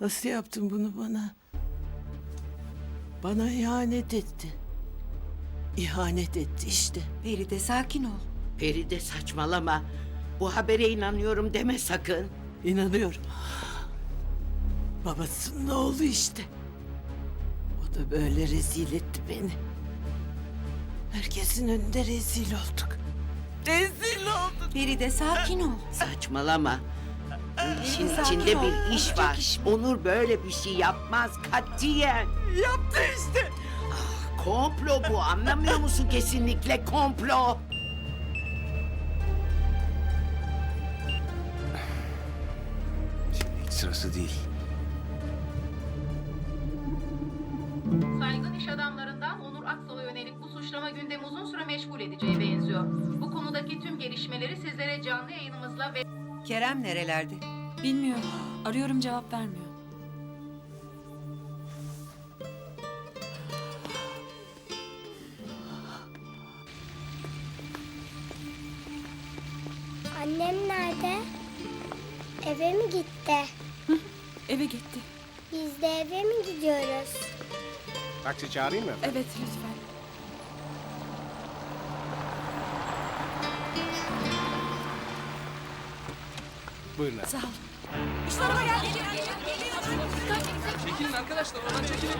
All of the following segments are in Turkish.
Nasıl yaptın bunu bana? Bana ihanet etti. İhanet etti işte. Feride sakin ol. Feride saçmalama. Bu habere inanıyorum deme sakın. İnanıyorum. Babasının oğlu işte. O da böyle rezil etti beni. Herkesin önünde rezil olduk. Rezil olduk. Feride sakin ol. Saçmalama. Bu işin içinde bir iş var. Onur böyle bir şey yapmaz katiyen. Yaptı işte. Komplo bu anlamıyor musun kesinlikle komplo. Şimdi hiç sırası değil. Saygın iş adamlarından Onur Aksal'a yönelik bu suçlama gündemi uzun süre meşgul edeceği benziyor. Bu konudaki tüm gelişmeleri sizlere canlı yayınımızla ve Kerem nerelerde? Bilmiyorum. Arıyorum cevap vermiyor. Annem nerede? Eve mi gitti? Eve gitti. Biz de eve mi gidiyoruz? Taksi çağırayım mı? Evet lütfen. Buyurun. Sağ ol. Çekilin arkadaşlar oradan çekilin.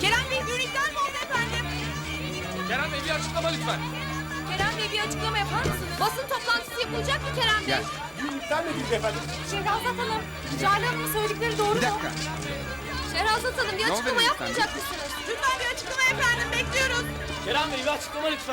Kerem Bey bir iptal mi oldu efendim? Kerem Bey bir açıklama lütfen. Kerem Bey bir açıklama yapar mısınız? Basın toplantısı yapılacak mı Kerem Bey? Gel. İptal mi edildi efendim? Şehrazat Hanım, Cale Hanım'ın söyledikleri doğru Bir mu? dakika. Şehrazat Hanım bir Ne açıklama oluyor yapmayacak mısınız? Lütfen bir açıklama efendim bekliyoruz. Kerem Bey bir açıklama lütfen.